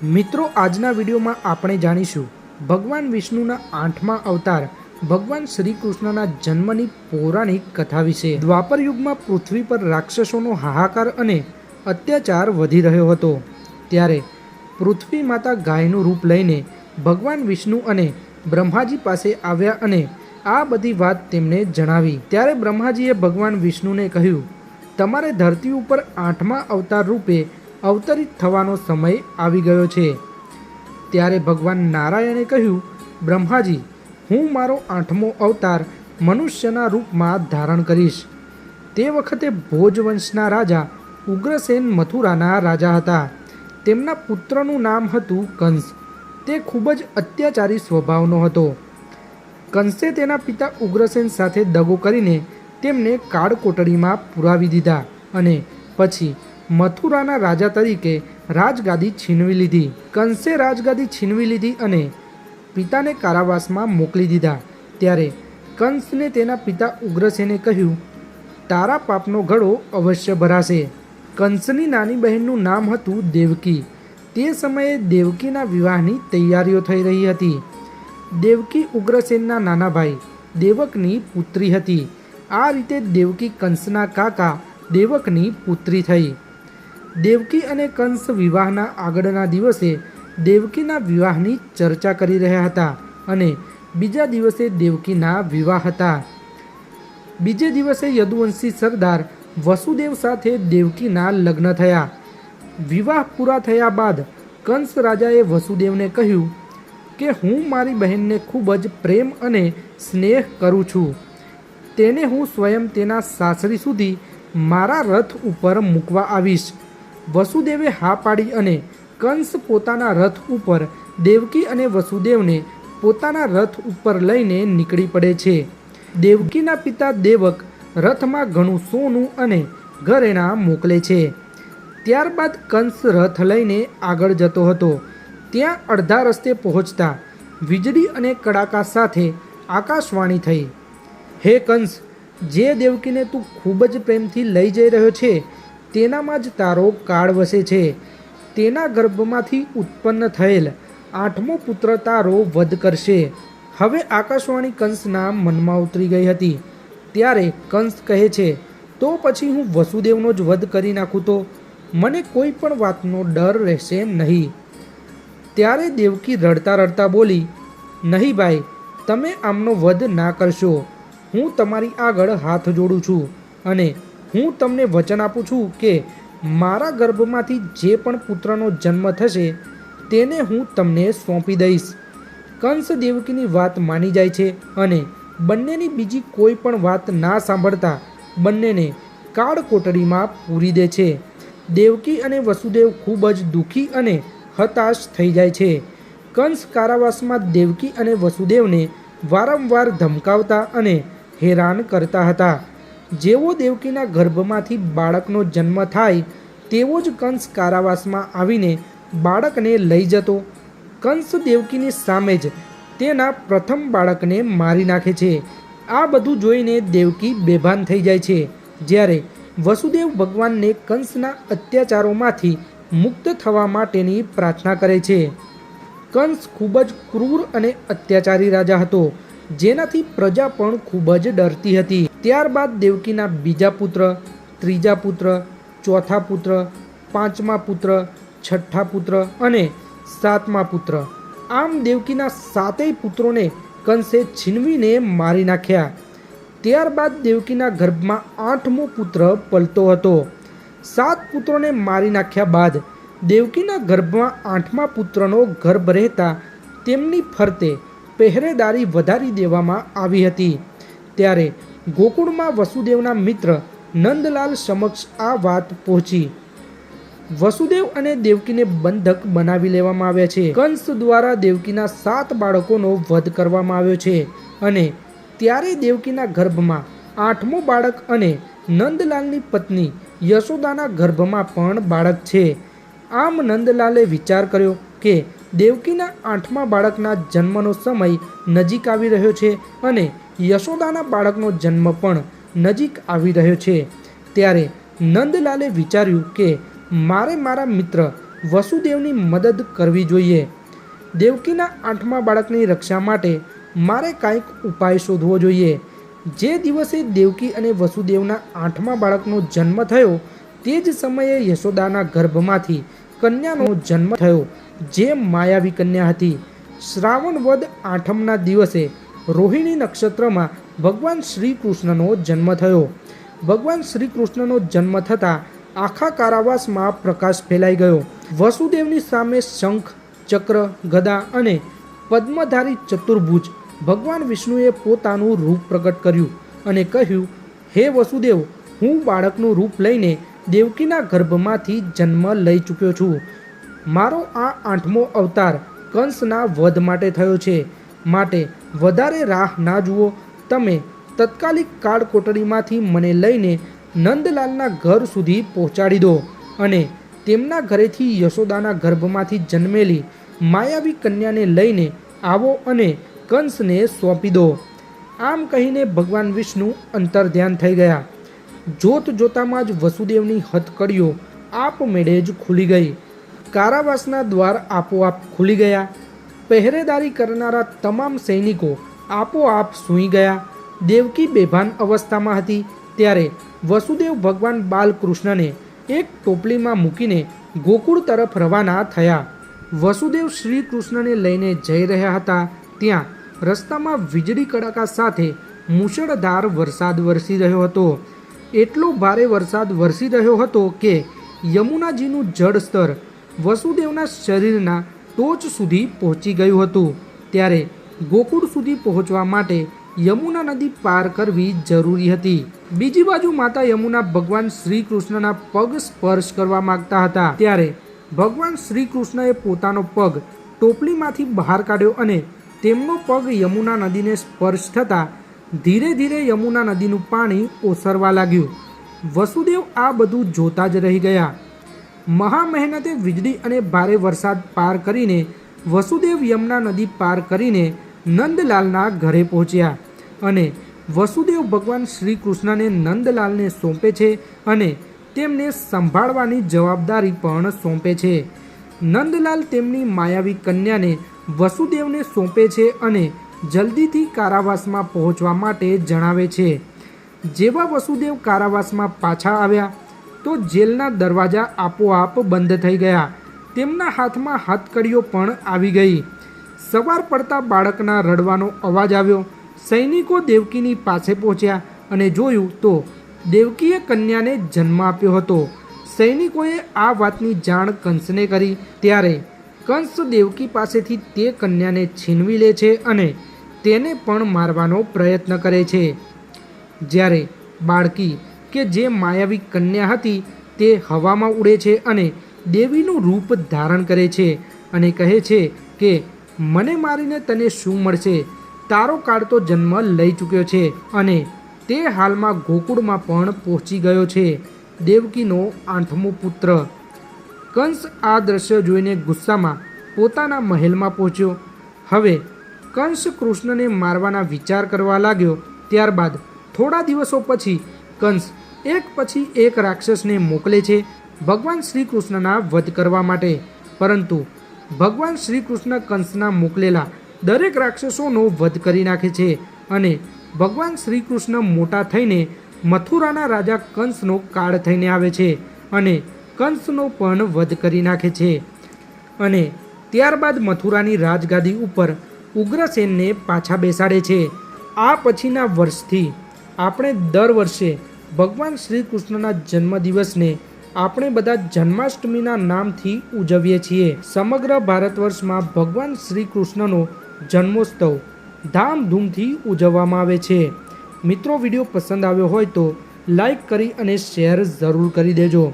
મિત્રો, આજના વિડીયોમાં આપણે જાણીશું ભગવાન વિષ્ણુના આઠમા અવતાર, ભગવાન શ્રી કૃષ્ણના જન્મની પૌરાણિક કથા વિશે. દ્વાપર યુગમાં પૃથ્વી પર રાક્ષસોનો હાહાકાર અને અત્યાચાર વધી રહ્યો હતો. ત્યારે પૃથ્વી માતા ગાયનું રૂપ લઈને ભગવાન વિષ્ણુ અને બ્રહ્માજી પાસે આવ્યા અને આ બધી વાત તેમને જણાવી. ત્યારે બ્રહ્માજીએ ભગવાન વિષ્ણુને કહ્યું, તમારે ધરતી ઉપર આઠમા અવતાર રૂપે અવતરિત થવાનો સમય આવી ગયો છે. ત્યારે ભગવાન નારાયણે કહ્યું, બ્રહ્માજી, હું મારો આઠમો અવતાર મનુષ્યના રૂપમાં ધારણ કરીશ. તે વખતે ભોજવંશના રાજા ઉગ્રસેન મથુરાના રાજા હતા. તેમના પુત્રનું નામ હતું કંસ. તે ખૂબ જ અત્યાચારી સ્વભાવનો હતો. કંસે તેના પિતા ઉગ્રસેન સાથે દગો કરીને તેમને કાળકોટડીમાં પુરાવી દીધા અને પછી મથુરાના રાજા તરીકે રાજગાદી છીનવી લીધી. કંસે રાજગાદી છીનવી લીધી અને પિતાને કારાવાસમાં મોકલી દીધા. ત્યારે કંસને તેના પિતા ઉગ્રસેને કહ્યું, તારા પાપનો ઘડો અવશ્ય ભરાશે. કંસની નાની બહેનનું નામ હતું દેવકી. તે સમયે દેવકીના વિવાહની તૈયારીઓ થઈ રહી હતી. દેવકી ઉગ્રસેનના નાના ભાઈ, દેવકની પુત્રી હતી. આ રીતે દેવકી કંસના કાકા, દેવકની પુત્રી થઈ. દેવકી અને કંસ વિવાહના આગળના દિવસે દેવકીના વિવાહની ચર્ચા કરી રહ્યા હતા અને બીજા દિવસે દેવકીના વિવાહ હતા. બીજે દિવસે યદુવંશી સરદાર વસુદેવ સાથે દેવકીના લગ્ન થયા. વિવાહ પૂરા થયા બાદ કંસ રાજાએ વસુદેવને કહ્યું કે, હું મારી બહેનને ખૂબ જ પ્રેમ અને સ્નેહ કરું છું. તેને હું સ્વયં તેના સાસરી સુધી મારા રથ ઉપર મૂકવા આવીશ. વસુદેવે હા પાડી અને કંસ પોતાના રથ ઉપર દેવકી અને વસુદેવને પોતાના રથ ઉપર લઈને નીકળી પડે છે. દેવકીના પિતા દેવક રથમાં ઘણું સોનું અને ઘરેણાં મોકલે છે. ત્યારબાદ કંસ રથ લઈને આગળ જતો હતો. ત્યાં અડધા રસ્તે પહોંચતા વીજળી અને કડાકા સાથે આકાશવાણી થઈ. હે કંસ, જે દેવકીને તું ખૂબ જ પ્રેમથી લઈ જઈ રહ્યો છે તેનામાં જ તારો કાળ વસે છે. તેના ગર્ભમાંથી ઉત્પન્ન થયેલ આઠમો પુત્ર તારો વધ કરશે. હવે આકાશવાણી કંસના મનમાં ઉતરી ગઈ હતી. ત્યારે કંસ કહે છે, તો પછી હું વસુદેવનો જ વધ કરી નાખું તો? મને કોઈ પણ વાતનો ડર રહેશે નહીં. ત્યારે દેવકી રડતા રડતા બોલી, નહીં ભાઈ, તમે આમનો વધ ના કરશો. હું તમારી આગળ હાથ જોડું છું અને હું તમને વચન આપું છું કે મારા ગર્ભમાંથી જે પણ પુત્રનો જન્મ થશે, તેને હું તમને સોંપી દઈશ. કંસ દેવકીની વાત માની જાય છે અને બંનેની બીજી કોઈ પણ વાત ના સાંભળતા બંનેને કાળ કોટડીમાં પૂરી દે છે. દેવકી અને વસુદેવ ખૂબ જ દુઃખી અને હતાશ થઈ જાય છે. કંસ કારાવાસમાં દેવકી અને વસુદેવને વારંવાર ધમકાવતા અને હેરાન કરતા હતા. જેવો દેવકીના ગર્ભમાંથી બાળકનો જન્મ થાય, તેવો જ કંસ કારાવાસમાં આવીને બાળકને લઈ જતો. કંસ દેવકીની સામે જ તેના પ્રથમ બાળકને મારી નાખે છે. આ બધું જોઈને દેવકી બેભાન થઈ જાય છે. જ્યારે વસુદેવ ભગવાનને કંસના અત્યાચારોમાંથી મુક્ત થવા માટેની પ્રાર્થના કરે છે. કંસ ખૂબ જ ક્રૂર અને અત્યાચારી રાજા હતો, જેનાથી પ્રજા પણ ખૂબ જ ડરતી હતી. ત્યારબાદ દેવકીના બીજા પુત્ર, ત્રીજા પુત્ર, ચોથા પુત્ર, પાંચમા પુત્ર, છઠ્ઠા પુત્ર અને સાતમા પુત્ર. આમ દેવકીના સાતેય પુત્રોને કંસે છીનવીને મારી નાખ્યા. ત્યારબાદ દેવકીના ગર્ભમાં આઠમો પુત્ર પલતો હતો. સાત પુત્રોને મારી નાખ્યા બાદ દેવકીના ગર્ભમાં આઠમા પુત્રનો ગર્ભ રહેતા તેમની ફરતે પહેરેદારી વધારી દેવામાં આવી હતી. ત્યારે ગોકુળમાં વસુદેવના મિત્ર નંદલાલ સમક્ષ આ વાત પહોંચી. વસુદેવ અને દેવકીને બંધક બનાવી લેવામાં આવ્યા છે. કંસ દ્વારા દેવકીના સાત બાળકોનો વધ કરવામાં આવ્યો છે અને ત્યારે દેવકીના ગર્ભમાં આઠમો બાળક અને નંદલાલની પત્ની યશોદાના ગર્ભમાં પણ બાળક છે. આમ નંદલાલે વિચાર કર્યો કે દેવકીના આઠમા બાળકના જન્મનો સમય નજીક આવી રહ્યો છે અને યશોદાના બાળકનો જન્મ પણ નજીક આવી રહ્યો છે. ત્યારે નંદલાલે વિચાર્યું કે મારે મારા મિત્ર વસુદેવની મદદ કરવી જોઈએ. દેવકીના આઠમા બાળકની રક્ષા માટે મારે કાંઈક ઉપાય શોધવો જોઈએ. જે દિવસે દેવકી અને વસુદેવના આઠમા બાળકનો જન્મ થયો, તે જ સમયે યશોદાના ગર્ભમાંથી કન્યાનો જન્મ થયો, જે માયાવી કન્યા હતી. શ્રાવણ વદ આઠમના દિવસે રોહિણી નક્ષત્રમાં ભગવાન શ્રી કૃષ્ણનો જન્મ થયો. ભગવાન શ્રી કૃષ્ણનો જન્મ થતાં આખા કારાવાસમાં પ્રકાશ ફેલાઈ ગયો. વસુદેવની સામે શંખ, ચક્ર, ગદા અને પદ્મધારી ચતુર્ભુજ ભગવાન વિષ્ણુએ પોતાનું રૂપ પ્રગટ કર્યું અને કહ્યું, હે વસુદેવ, હું બાળકનું રૂપ લઈને દેવકીના ગર્ભમાંથી જન્મ લઈ ચૂક્યો છું. મારો આ આઠમો અવતાર કંસના વધ માટે થયો છે. માટે વધારે રાહ ના જુઓ, તમે તત્કાલિક કોટડીમાંથી મને લઈને નંદલાલના ઘર સુધી પહોંચાડી દો અને તેમના ઘરેથી યશોદાના ગર્ભમાંથી જન્મેલી માયાવી કન્યાને લઈને આવો અને કંસને સોંપી દો. આમ કહીને ભગવાન વિષ્ણુ અંતર ધ્યાન થઈ ગયા. જોત જોતામાં જ વસુદેવની હથકડીઓ આપમેળે જ ખુલી ગઈ. કારાવાસના દ્વાર આપોઆપ ખુલી ગયા. પહેરેદારી કરનારા તમામ સૈનિકો આપોઆપ સૂઈ ગયા. દેવકી બેભાન અવસ્થામાં હતી. ત્યારે વસુદેવ ભગવાન બાલકૃષ્ણને એક ટોપલીમાં મૂકીને ગોકુળ તરફ રવાના થયા. વસુદેવ શ્રી કૃષ્ણને લઈને જઈ રહ્યા હતા. ત્યાં રસ્તામાં વીજળી કડાકા સાથે મુશળધાર વરસાદ વરસી રહ્યો હતો. એટલો ભારે વરસાદ વરસી રહ્યો હતો કે યમુનાજીનું જળસ્તર વસુદેવના શરીરના ટોચ સુધી પહોંચી ગયું હતું. ત્યારે ગોકુળ સુધી પહોંચવા માટે યમુના નદી પાર કરવી જરૂરી હતી. બીજી બાજુ માતા યમુના ભગવાન શ્રી કૃષ્ણના પગ સ્પર્શ કરવા માંગતા હતા. ત્યારે ભગવાન શ્રી કૃષ્ણએ પોતાનો પગ ટોપલીમાંથી બહાર કાઢ્યો અને તેમનો પગ યમુના નદીને સ્પર્શ થતાં ધીરે ધીરે યમુના નદીનું પાણી ઓસરવા લાગ્યું. વસુદેવ આ બધું જોતા જ રહી ગયા. મહા મહેનતે વીજળી અને ભારે વરસાદ પાર કરીને વસુદેવ યમુના નદી પાર કરીને નંદલાલના ઘરે પહોંચ્યા અને વસુદેવ ભગવાન શ્રી કૃષ્ણને નંદલાલને સોંપે છે અને તેમને સંભાળવાની જવાબદારી પણ સોંપે છે. નંદલાલ તેમની માયાવી કન્યાને વસુદેવને સોંપે છે અને જલ્દીથી કારાવાસમાં પહોંચવા માટે જણાવે છે. જેવા વસુદેવ કારાવાસમાં પાછા આવ્યા તો જેલના દરવાજા આપોઆપ બંધ થઈ ગયા. તેમના હાથમાં હાથકડીઓ પણ આવી ગઈ. સવાર પડતા બાળકના રડવાનો અવાજ આવ્યો. સૈનિકો દેવકીની પાસે પહોંચ્યા અને જોયું તો દેવકીએ કન્યાને જન્મ આપ્યો હતો. સૈનિકોએ આ વાતની જાણ કંસને કરી. ત્યારે કંસ દેવકી પાસેથી તે કન્યાને છીનવી લે છે અને તેને પણ મારવાનો પ્રયત્ન કરે છે. જ્યારે બાળકી કે જે માયાવી કન્યા હતી તે હવામાં ઉડે છે અને દેવીનું રૂપ ધારણ કરે છે અને કહે છે કે, મને મારીને તને શું મળશે? તારો કાઢતો જન્મ લઈ ચૂક્યો છે અને તે હાલમાં ગોકુળમાં પણ પહોંચી ગયો છે. દેવકીનો આઠમો પુત્ર. કંસ આ દ્રશ્ય જોઈને ગુસ્સામાં પોતાના મહેલમાં પહોંચ્યો. હવે કંસ કૃષ્ણને મારવાના વિચાર કરવા લાગ્યો. ત્યારબાદ થોડા દિવસો પછી કંસ એક પછી એક રાક્ષસને મોકલે છે ભગવાન શ્રી કૃષ્ણના વધ કરવા માટે. પરંતુ ભગવાન શ્રી કૃષ્ણ કંસના મોકલેલા દરેક રાક્ષસોનો વધ કરી નાખે છે અને ભગવાન શ્રી કૃષ્ણ મોટા થઈને મથુરાના રાજા કંસનો કાળ થઈને આવે છે અને કંસનો પણ વધ કરી નાખે છે. અને ત્યારબાદ મથુરાની રાજગાદી ઉપર ઉગ્રસેનને પાછા બેસાડે છે. આ પછીના વર્ષથી આપણે દર વર્ષે ભગવાન શ્રી કૃષ્ણના જન્મદિવસને આપણે બધા જન્માષ્ટમીના નામથી ઉજવીએ છીએ. સમગ્ર ભારત વર્ષમાં ભગવાન શ્રી કૃષ્ણનો જન્મોત્સવ ધામધૂમથી ઉજવવામાં આવે છે. મિત્રો, વીડિયો પસંદ આવ્યો હોય તો લાઈક કરી અને શેર જરૂર કરી દેજો.